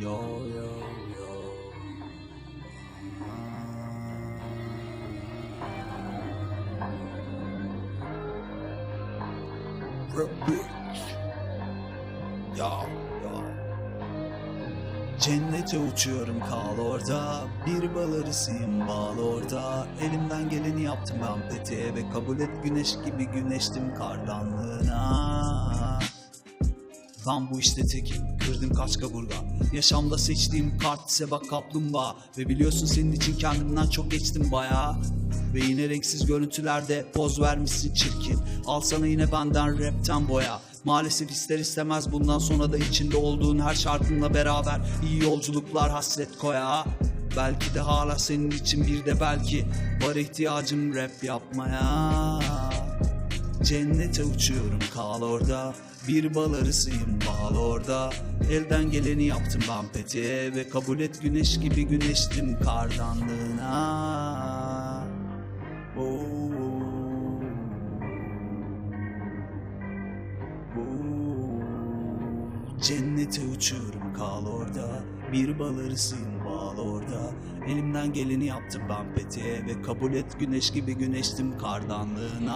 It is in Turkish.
Yo yo yo. Ya ya. Cennete uçuyorum kal orada Bir bal arısıyım bağlı orada Elimden geleni yaptım ben petiye Ve kabul et güneş gibi güneştim kardanlığına ben bu işte tekim, kırdım kaç kaburga. Yaşamda seçtiğim kart ise bak kaplumbağa. Ve biliyorsun senin için kendimden çok geçtim baya Ve yine renksiz görüntülerde poz vermişsin çirkin. Al sana yine benden rapten boya. Maalesef ister istemez bundan sonra da içinde olduğun her şarkınla beraber iyi yolculuklar hasret koya. Belki de hala senin için bir de belki. Var ihtiyacım rap yapmaya Cennete uçuyorum kal orada Bir bal arısıyım bağlı orada Elden geleni yaptım ben petiye Ve kabul et güneş gibi güneştim kardanlığına Oo. Oo. Cennete uçuyorum kal orada Bir bal arısıyım bağlı orada. Elimden geleni yaptım ben petiye Ve kabul et güneş gibi güneştim kardanlığına